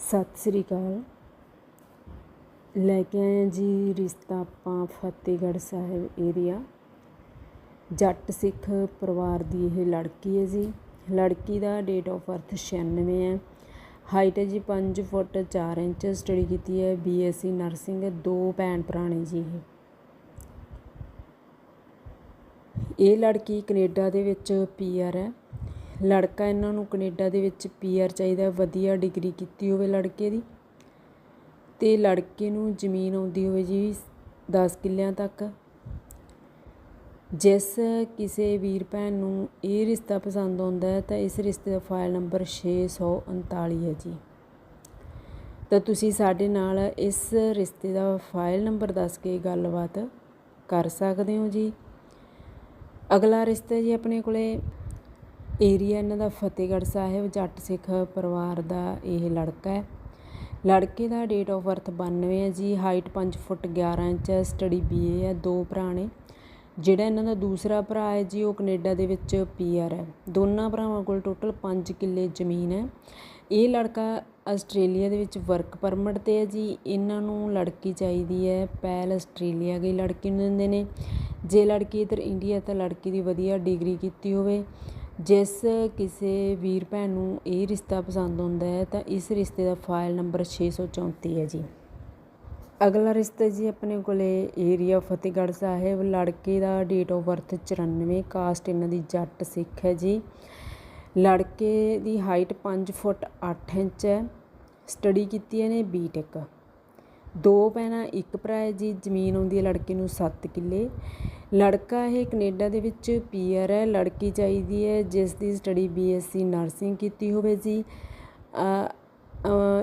ਸਤਿ ਸ੍ਰੀ ਅਕਾਲ। ਲੈ ਕੇ ਆਏ ਜੀ ਰਿਸ਼ਤਾ ਆਪਾਂ ਫਤਿਹਗੜ੍ਹ ਸਾਹਿਬ ਏਰੀਆ ਜੱਟ ਸਿੱਖ ਪਰਿਵਾਰ ਦੀ ਇਹ ਲੜਕੀ ਹੈ ਜੀ। ਲੜਕੀ ਦਾ ਡੇਟ ਆਫ ਬਰਥ 96 ਹੈ। ਹਾਈਟ ਹੈ ਜੀ 5 ਫੁੱਟ 4 ਇੰਚ ਸਟੱਡੀ ਕੀਤੀ ਹੈ ਬੀਐਸਸੀ ਨਰਸਿੰਗ ਦੋ ਭੈਣ ਭਰਾ ਨੇ ਜੀ ਇਹ। ਇਹ ਲੜਕੀ ਕੈਨੇਡਾ ਦੇ ਵਿੱਚ ਪੀਆਰ ਹੈ। ਲੜਕਾ ਇਹਨਾਂ ਨੂੰ ਕੈਨੇਡਾ ਦੇ ਵਿੱਚ ਪੀਆਰ ਚਾਹੀਦਾ, ਵਧੀਆ ਡਿਗਰੀ ਕੀਤੀ ਹੋਵੇ ਲੜਕੇ ਦੀ। ਅਤੇ ਲੜਕੇ ਨੂੰ ਜ਼ਮੀਨ ਆਉਂਦੀ ਹੋਵੇ ਜੀ 10 ਕਿੱਲਿਆਂ ਤੱਕ। ਜਿਸ ਕਿਸੇ ਵੀਰ ਭੈਣ ਨੂੰ ਇਹ ਰਿਸ਼ਤਾ ਪਸੰਦ ਆਉਂਦਾ ਹੈ, ਤਾਂ ਇਸ ਰਿਸ਼ਤੇ ਦਾ ਫਾਈਲ ਨੰਬਰ 639 ਹੈ ਜੀ। ਤਾਂ ਤੁਸੀਂ ਸਾਡੇ ਨਾਲ ਇਸ ਰਿਸ਼ਤੇ ਦਾ ਫਾਈਲ ਨੰਬਰ ਦੱਸ ਕੇ ਗੱਲਬਾਤ ਕਰ ਸਕਦੇ ਹੋ ਜੀ। ਅਗਲਾ ਰਿਸ਼ਤਾ ਜੀ ਆਪਣੇ ਕੋਲੇ ਏਰੀਆ ਇਹਨਾਂ ਦਾ ਫਤਿਹਗੜ੍ਹ ਸਾਹਿਬ, ਜੱਟ ਸਿੱਖ ਪਰਿਵਾਰ ਦਾ ਇਹ ਲੜਕਾ ਹੈ। ਲੜਕੇ ਦਾ ਡੇਟ ਆਫ ਬਰਥ 92 ਹੈ ਜੀ ਹਾਈਟ 5 ਫੁੱਟ 11 ਇੰਚ ਹੈ ਸਟੱਡੀ ਬੀਏ ਹੈ, ਦੋ ਭਰਾ ਨੇ। ਜਿਹੜਾ ਇਹਨਾਂ ਦਾ ਦੂਸਰਾ ਭਰਾ ਹੈ ਜੀ, ਉਹ ਕੈਨੇਡਾ ਦੇ ਵਿੱਚ ਪੀਆਰ ਹੈ। ਦੋਨਾਂ ਭਰਾਵਾਂ ਕੋਲ ਟੋਟਲ 5 ਕਿੱਲੇ ਜ਼ਮੀਨ ਹੈ। ਇਹ ਲੜਕਾ ਆਸਟ੍ਰੇਲੀਆ ਦੇ ਵਿੱਚ ਵਰਕ ਪਰਮਿਟ ਤੇ ਹੈ ਜੀ। ਇਹਨਾਂ ਨੂੰ ਲੜਕੀ ਚਾਹੀਦੀ ਹੈ ਪਹਿਲ ਆਸਟ੍ਰੇਲੀਆ ਗਈ ਲੜਕੀ ਨੂੰ ਦਿੰਦੇ ਨੇ। ਜੇ ਲੜਕੀ ਇੱਧਰ ਇੰਡੀਆ ਤਾਂ ਲੜਕੀ ਦੀ ਵਧੀਆ ਡਿਗਰੀ ਕੀਤੀ ਹੋਵੇ। ਜਿਸ ਕਿਸੇ ਵੀਰ ਭੈਣ ਨੂੰ ਇਹ ਰਿਸ਼ਤਾ ਪਸੰਦ ਆਉਂਦਾ ਹੈ, ਤਾਂ ਇਸ ਰਿਸ਼ਤੇ ਦਾ ਫਾਈਲ ਨੰਬਰ 634 ਹੈ ਜੀ। ਅਗਲਾ ਰਿਸ਼ਤਾ ਜੀ ਆਪਣੇ ਕੋਲੇ ਏਰੀਆ ਫਤਿਹਗੜ੍ਹ ਸਾਹਿਬ, ਲੜਕੇ ਦਾ ਡੇਟ ਆਫ ਬਰਥ 94 ਕਾਸਟ ਇਹਨਾਂ ਦੀ ਜੱਟ ਸਿੱਖ ਹੈ ਜੀ। ਲੜਕੇ ਦੀ ਹਾਈਟ 5 ਫੁੱਟ 8 ਇੰਚ ਹੈ ਸਟੱਡੀ ਕੀਤੀ ਇਹਨੇ ਬੀਟੈਕ ਦੋ ਭੈਣਾਂ, ਇੱਕ ਭਰਾ ਹੈ ਜੀ, ਜ਼ਮੀਨ ਆਉਂਦੀ ਹੈ ਲੜਕੇ ਨੂੰ 7 ਕਿੱਲੇ। ਲੜਕਾ ਇਹ ਕੈਨੇਡਾ ਦੇ ਵਿੱਚ ਪੀਆਰ ਹੈ, ਲੜਕੀ ਚਾਹੀਦੀ ਹੈ, ਜਿਸ ਦੀ ਸਟੱਡੀ ਬੀਐਸਸੀ ਨਰਸਿੰਗ ਕੀਤੀ ਹੋਵੇ ਜੀ।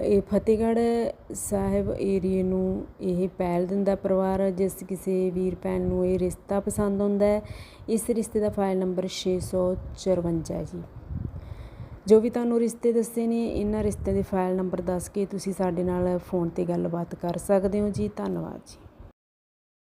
ਇਹ ਫਤਿਹਗੜ੍ਹ ਸਾਹਿਬ ਏਰੀਏ ਨੂੰ ਇਹ ਪਹਿਲ ਦਿੰਦਾ ਪਰਿਵਾਰ, ਜਿਸ ਕਿਸੇ ਵੀਰ ਭੈਣ ਨੂੰ ਇਹ ਰਿਸ਼ਤਾ ਪਸੰਦ ਆਉਂਦਾ ਹੈ। ਇਸ ਰਿਸ਼ਤੇ ਦਾ ਫਾਈਲ ਨੰਬਰ 654 ਜੀ। ਜੋ ਵੀ ਤੁਹਾਨੂੰ ਰਿਸ਼ਤੇ ਦੱਸੇ ਨੇ, ਇਹਨਾਂ ਰਿਸ਼ਤੇ ਦੇ ਫਾਈਲ ਨੰਬਰ ਦੱਸ ਕੇ ਤੁਸੀਂ ਸਾਡੇ ਨਾਲ ਫੋਨ ਤੇ ਗੱਲਬਾਤ ਕਰ ਸਕਦੇ ਹੋ ਜੀ। ਧੰਨਵਾਦ ਜੀ।